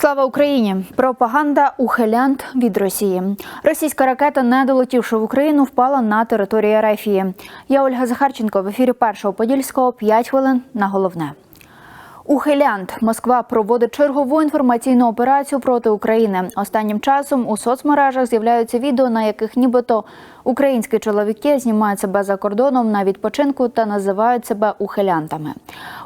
Слава Україні! Пропаганда ухилянт від Росії. Російська ракета, не долетівши в Україну, впала на території Рефії. Я Ольга Захарченко в ефірі першого подільського 5 хвилин на головне. Ухилянт Москва проводить чергову інформаційну операцію проти України. Останнім часом у соцмережах з'являються відео, на яких нібито українські чоловіки знімають себе за кордоном на відпочинку та називають себе ухилянтами.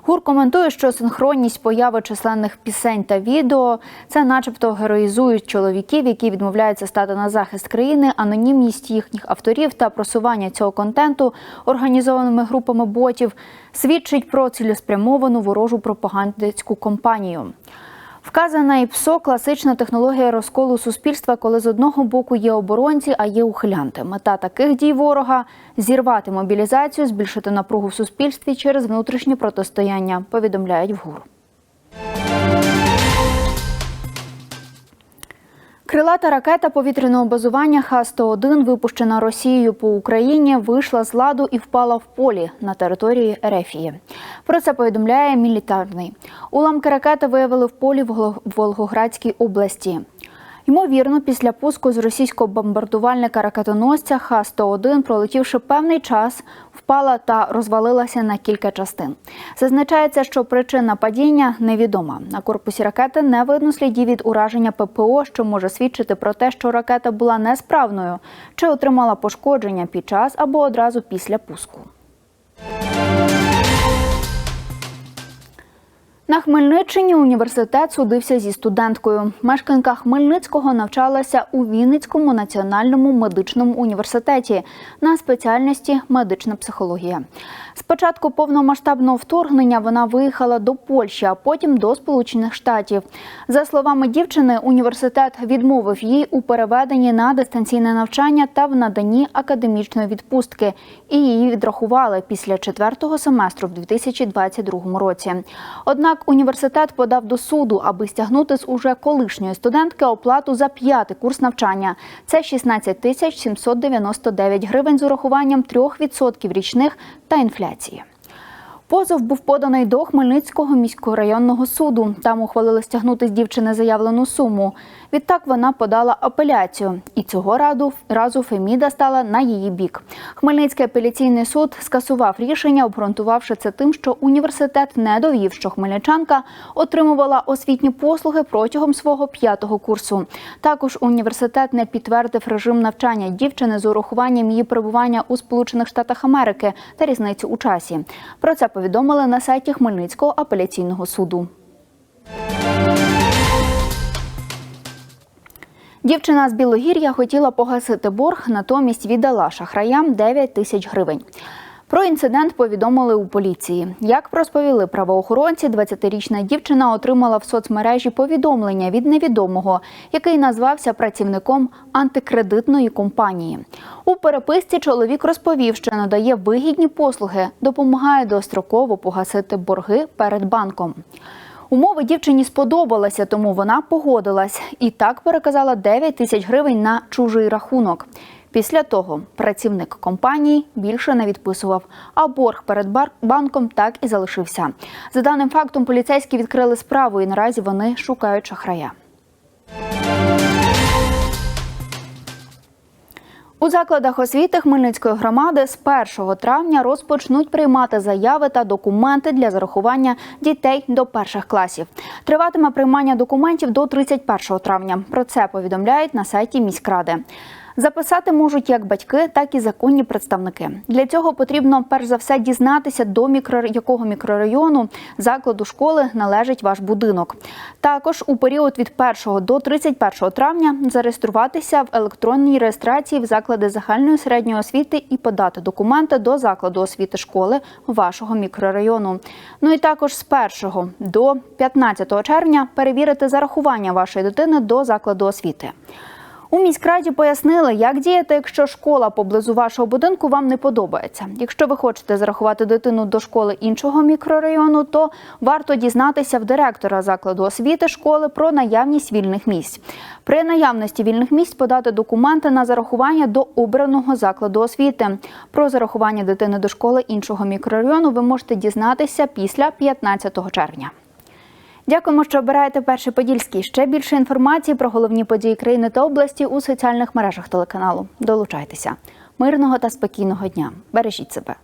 ГУР коментує, що синхронність появи численних пісень та відео це, начебто, героїзують чоловіків, які відмовляються стати на захист країни, анонімність їхніх авторів та просування цього контенту організованими групами ботів свідчить про цілеспрямовану ворожу пропагандистську кампанію. Вказана і ПСО класична технологія розколу суспільства, коли з одного боку є оборонці, а є ухилянти. Мета таких дій ворога зірвати мобілізацію, збільшити напругу в суспільстві через внутрішнє протистояння. Повідомляють в ГУР. Крилата ракета повітряного базування Х-101, випущена Росією по Україні, вийшла з ладу і впала в полі на території Ерефії. Про це повідомляє мілітарний. Уламки ракети виявили в полі в Волгоградській області. Ймовірно, після пуску з російського бомбардувальника ракетоносця Х-101, пролетівши певний час, впала та розвалилася на кілька частин. Зазначається, що причина падіння невідома. На корпусі ракети не видно слідів від ураження ППО, що може свідчити про те, що ракета була несправною чи отримала пошкодження під час або одразу після пуску. На Хмельниччині університет судився зі студенткою. Мешканка Хмельницького навчалася у Вінницькому національному медичному університеті на спеціальності медична психологія. Спочатку повномасштабного вторгнення вона виїхала до Польщі, а потім до Сполучених Штатів. За словами дівчини, університет відмовив їй у переведенні на дистанційне навчання та в наданні академічної відпустки, і її відрахували після четвертого семестру в 2022 році. Однак університет подав до суду, аби стягнути з уже колишньої студентки оплату за п'ятий курс навчання. Це 16 тисяч 799 гривень з урахуванням 3% річних та інфляції. Позов був поданий до Хмельницького міського районного суду. Там ухвалили стягнути з дівчини заявлену суму. Відтак вона подала апеляцію, і цього раду разу Феміда стала на її бік. Хмельницький апеляційний суд скасував рішення, обґрунтувавши це тим, що університет не довів, що хмельничанка отримувала освітні послуги протягом свого п'ятого курсу. Також університет не підтвердив режим навчання дівчини з урахуванням її перебування у Сполучених Штатах Америки та різницю у часі. Про це повідомили на сайті Хмельницького апеляційного суду. Дівчина з Білогір'я хотіла погасити борг, натомість віддала шахраям 9 тисяч гривень. Про інцидент повідомили у поліції. Як розповіли правоохоронці, 20-річна дівчина отримала в соцмережі повідомлення від невідомого, який назвався працівником антикредитної компанії. У переписці чоловік розповів, що надає вигідні послуги, допомагає достроково погасити борги перед банком. Умови дівчині сподобалися, тому вона погодилась і так переказала 9 тисяч гривень на чужий рахунок. Після того працівник компанії більше не відписував, а борг перед банком так і залишився. За даним фактом, поліцейські відкрили справу і наразі вони шукають шахрая. У закладах освіти Хмельницької громади з 1 травня розпочнуть приймати заяви та документи для зарахування дітей до перших класів. Триватиме приймання документів до 31 травня. Про це повідомляють на сайті міськради. Записати можуть як батьки, так і законні представники. Для цього потрібно перш за все дізнатися, до мікро... якого мікрорайону закладу школи належить ваш будинок. Також у період від 1 до 31 травня зареєструватися в електронній реєстрації в заклади загальної середньої освіти і подати документи до закладу освіти школи вашого мікрорайону. Ну і також з 1 до 15 червня перевірити зарахування вашої дитини до закладу освіти. У міськраді пояснили, як діяти, якщо школа поблизу вашого будинку вам не подобається. Якщо ви хочете зарахувати дитину до школи іншого мікрорайону, то варто дізнатися в директора закладу освіти школи про наявність вільних місць. При наявності вільних місць подати документи на зарахування до обраного закладу освіти. Про зарахування дитини до школи іншого мікрорайону ви можете дізнатися після 15 червня. Дякуємо, що обираєте перший подільський. Ще більше інформації про головні події країни та області у соціальних мережах телеканалу. Долучайтеся. Мирного та спокійного дня. Бережіть себе.